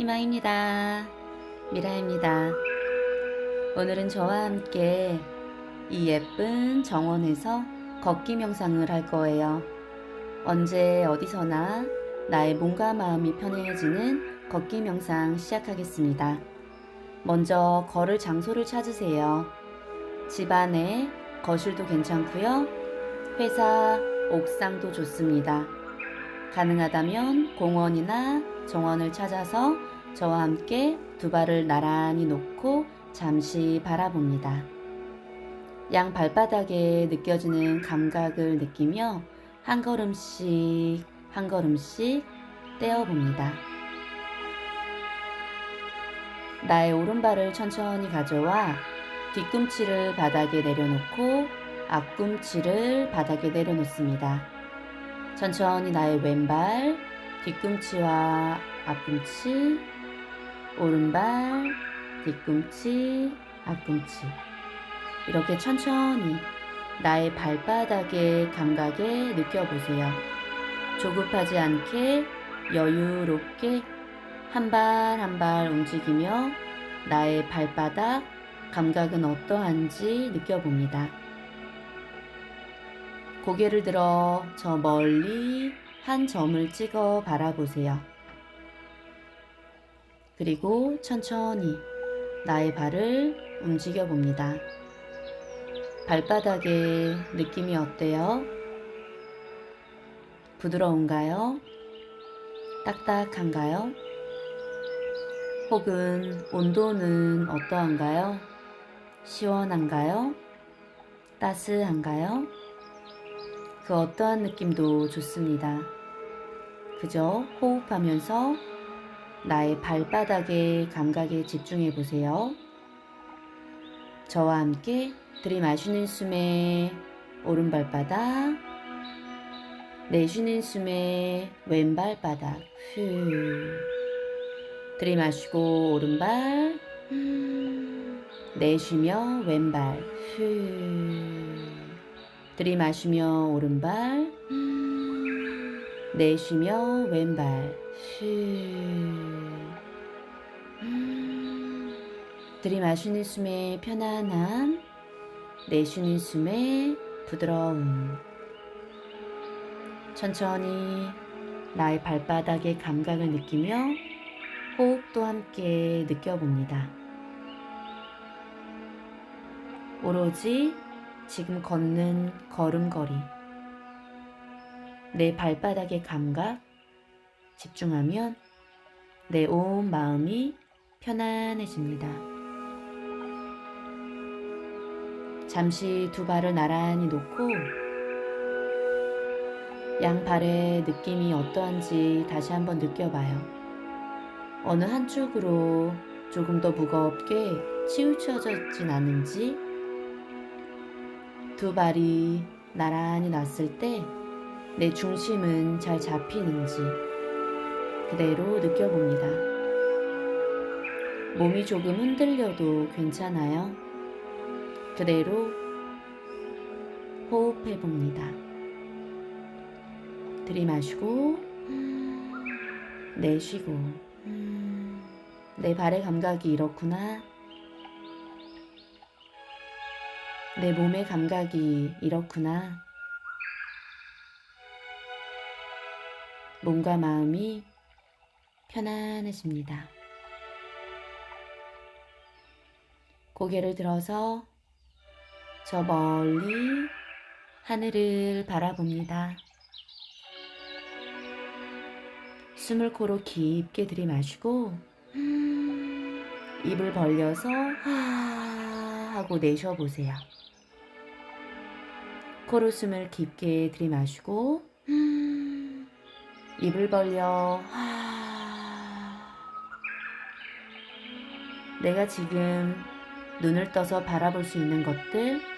희망입니다. 미라입니다. 오늘은 저와 함께 이 예쁜 정원에서 걷기 명상을 할 거예요. 언제 어디서나 나의 몸과 마음이 편해지는 걷기 명상 시작하겠습니다. 먼저 걸을 장소를 찾으세요. 집 안에 거실도 괜찮고요. 회사, 옥상도 좋습니다. 가능하다면 공원이나 정원을 찾아서 저와 함께 두 발을 나란히 놓고 잠시 바라봅니다. 양 발바닥에 느껴지는 감각을 느끼며 한 걸음씩 한 걸음씩 떼어봅니다. 나의 오른발을 천천히 가져와 뒤꿈치를 바닥에 내려놓고 앞꿈치를 바닥에 내려놓습니다. 천천히 나의 왼발, 뒤꿈치와 앞꿈치, 오른발, 뒤꿈치, 앞꿈치. 이렇게 천천히 나의 발바닥의 감각에 느껴보세요. 조급하지 않게 여유롭게 한 발 한 발 움직이며 나의 발바닥 감각은 어떠한지 느껴봅니다. 고개를 들어 저 멀리 한 점을 찍어 바라보세요. 그리고 천천히 나의 발을 움직여 봅니다. 발바닥의 느낌이 어때요? 부드러운가요? 딱딱한가요? 혹은 온도는 어떠한가요? 시원한가요? 따스한가요? 그 어떠한 느낌도 좋습니다. 그저 호흡하면서 나의 발바닥의 감각에 집중해 보세요. 저와 함께 들이마시는 숨에 오른발바닥, 내쉬는 숨에 왼발바닥, 후. 들이마시고 오른발, 내쉬며 왼발, 후. 들이마시며 오른발, 내쉬며 왼발, 후. 들이마시는 숨에 편안함, 내쉬는 숨에 부드러움. 천천히 나의 발바닥의 감각을 느끼며 호흡도 함께 느껴봅니다. 오로지 지금 걷는 걸음걸이, 내 발바닥의 감각 집중하면 내 온 마음이 편안해집니다. 잠시 두 발을 나란히 놓고 양 발의 느낌이 어떠한지 다시 한번 느껴봐요. 어느 한쪽으로 조금 더 무겁게 치우쳐졌진 않은지 두 발이 나란히 놨을 때 내 중심은 잘 잡히는지 그대로 느껴봅니다. 몸이 조금 흔들려도 괜찮아요. 그대로 호흡해 봅니다. 들이마시고 내쉬고 내 발의 감각이 이렇구나. 내 몸의 감각이 이렇구나. 몸과 마음이 편안해집니다. 고개를 들어서 저 멀리 하늘을 바라봅니다. 숨을 코로 깊게 들이마시고 입을 벌려서 하 하고 내쉬어보세요. 코로 숨을 깊게 들이마시고 입을 벌려 하 내가 지금 눈을 떠서 바라볼 수 있는 것들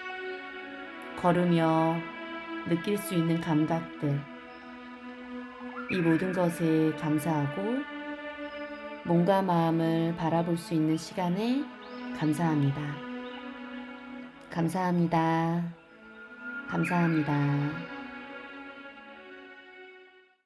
걸으며 느낄 수 있는 감각들 이 모든 것에 감사하고 몸과 마음을 바라볼 수 있는 시간에 감사합니다. 감사합니다. 감사합니다.